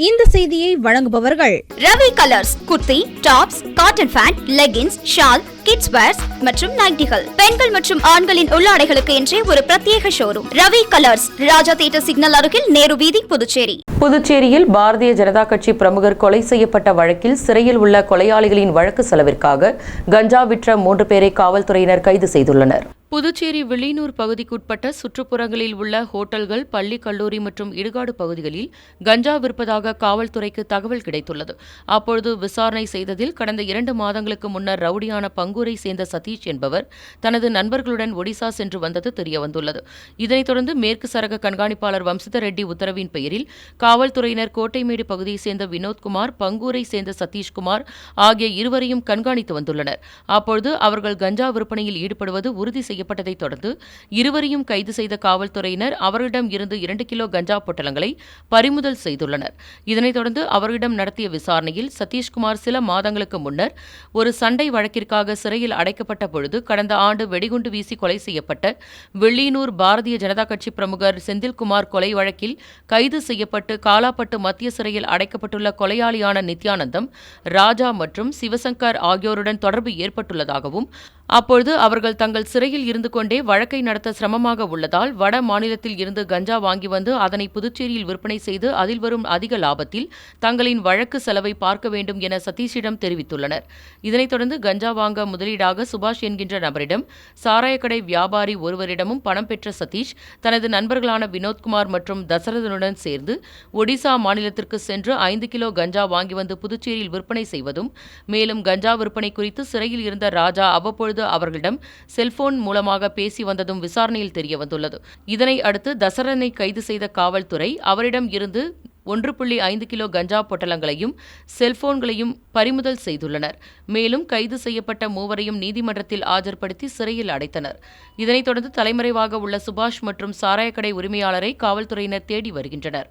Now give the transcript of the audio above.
இந்த செய்தியை வழங்குபவர்கள் Ravi colours kurti tops cotton pant leggings shawl kids wears மற்றும் நைட்டிகள். பெண்கள் மற்றும் ஆண்களின் உள்ளாடைகளுக்கு என்றே ஒரு பிரத்யேக showroom. Ravi colours Raja theatre signal அருகில் நேரு வீதி புதுச்சேரி. புதுச்சேரியில் பாரதிய ஜனதா கட்சி பிரமுகர் கொலை செய்யப்பட்ட வழக்கில் சிறையில் உள்ள கொலையாளிகளின் வழக்கு செலவிற்காக கஞ்சா விற்ற மூன்று பேரை காவல்துறையினர் கைது செய்துள்ளனர். புதுச்சேரி வில்லியனூர் பகுதிக்குட்பட்ட சுற்றுப்புறங்களில் உள்ள ஹோட்டல்கள் பள்ளி கல்லூரி மற்றும் இடுகாடு பகுதிகளில் கஞ்சா விற்பதாக காவல்துறைக்கு தகவல் கிடைத்துள்ளது. அப்பொழுது விசாரணை செய்ததில் கடந்த இரண்டு மாதங்களுக்கு முன்னர் ரவுடியான பங்கூரை சேர்ந்த சதீஷ் என்பவர் தனது நண்பர்களுடன் ஒடிசா சென்று வந்தது தெரியவந்துள்ளது. இதனைத் தொடர்ந்து மேற்கு சரக கண்காணிப்பாளர் வம்சித ரெட்டி உத்தரவின் பெயரில் காவல்துறையினர் கோட்டைமேடு பகுதியைச் சேர்ந்த வினோத்குமார் பங்கூரை சேர்ந்த சதீஷ்குமார் ஆகிய இருவரையும் கண்காணித்து வந்துள்ளனர். அப்பொழுது அவர்கள் கஞ்சா விற்பனையில் ஈடுபடுவது உறுதி செய்ய செய்யப்பட்டதைத் தொடர்ந்து இருவரையும் கைது செய்த காவல்துறையினர் அவரிடம் இருந்து இரண்டு கிலோ கஞ்சா பொட்டலங்களை பறிமுதல் செய்துள்ளனர். இதனைத் தொடர்ந்து அவரிடம் நடத்திய விசாரணையில் சதீஷ்குமார் சில மாதங்களுக்கு முன்னர் ஒரு சண்டை வழக்கிற்காக சிறையில் அடைக்கப்பட்ட பொழுது கடந்த ஆண்டு வெடிகுண்டு வீசி கொலை செய்யப்பட்ட வெள்ளியனூர் பாரதிய ஜனதா கட்சி பிரமுகர் செந்தில்குமார் கொலை வழக்கில் கைது செய்யப்பட்டு காலாப்பட்டு மத்திய சிறையில் அடைக்கப்பட்டுள்ள கொலையாளியான நித்யானந்தம் ராஜா மற்றும் சிவசங்கர் ஆகியோருடன் தொடர்பு ஏற்பட்டுள்ளதாகவும் அப்பொழுது அவர்கள் தங்கள் சிறையில் இருந்து கொண்டே வழக்கை நடத்த சிரமமாக உள்ளதால் வட மாநிலத்தில் இருந்து கஞ்சா வாங்கி வந்து அதனை புதுச்சேரியில் விற்பனை செய்து அதில் வரும் அதிக லாபத்தில் தங்களின் வழக்கு செலவை பார்க்க வேண்டும் என சதீஷிடம் தெரிவித்துள்ளனர். இதனைத் தொடர்ந்து கஞ்சா வாங்க முதலீடாக சுபாஷ் என்கின்ற நபரிடம் சாராயக்கடை வியாபாரி ஒருவரிடமும் பணம் பெற்ற சதீஷ் தனது நண்பர்களான வினோத்குமார் மற்றும் தசரதனுடன் சேர்ந்து ஒடிசா மாநிலத்திற்கு சென்று ஐந்து கிலோ கஞ்சா வாங்கி வந்து புதுச்சேரியில் விற்பனை செய்வதும் மேலும் கஞ்சா விற்பனை குறித்து சிறையில் இருந்த ராஜா அப்பொழுது அவர்களிடம் செல்போன் மூலமாக பேசி வந்ததும் விசாரணையில் தெரியவந்துள்ளது இதனை அடுத்து தசரனை கைது செய்த காவல்துறை அவரிடம் இருந்து ஒன்று புள்ளி ஐந்து கிலோ கஞ்சா பொட்டலங்களையும் செல்போன்களையும் பறிமுதல் செய்துள்ளனர். மேலும் கைது செய்யப்பட்ட மூவரையும் நீதிமன்றத்தில் ஆஜர்படுத்தி சிறையில் அடைத்தனர். இதனைத் தொடர்ந்து தலைமறைவாக உள்ள சுபாஷ் மற்றும் சாராயக்கடை உரிமையாளரை காவல்துறையினர் தேடி வருகின்றனர்.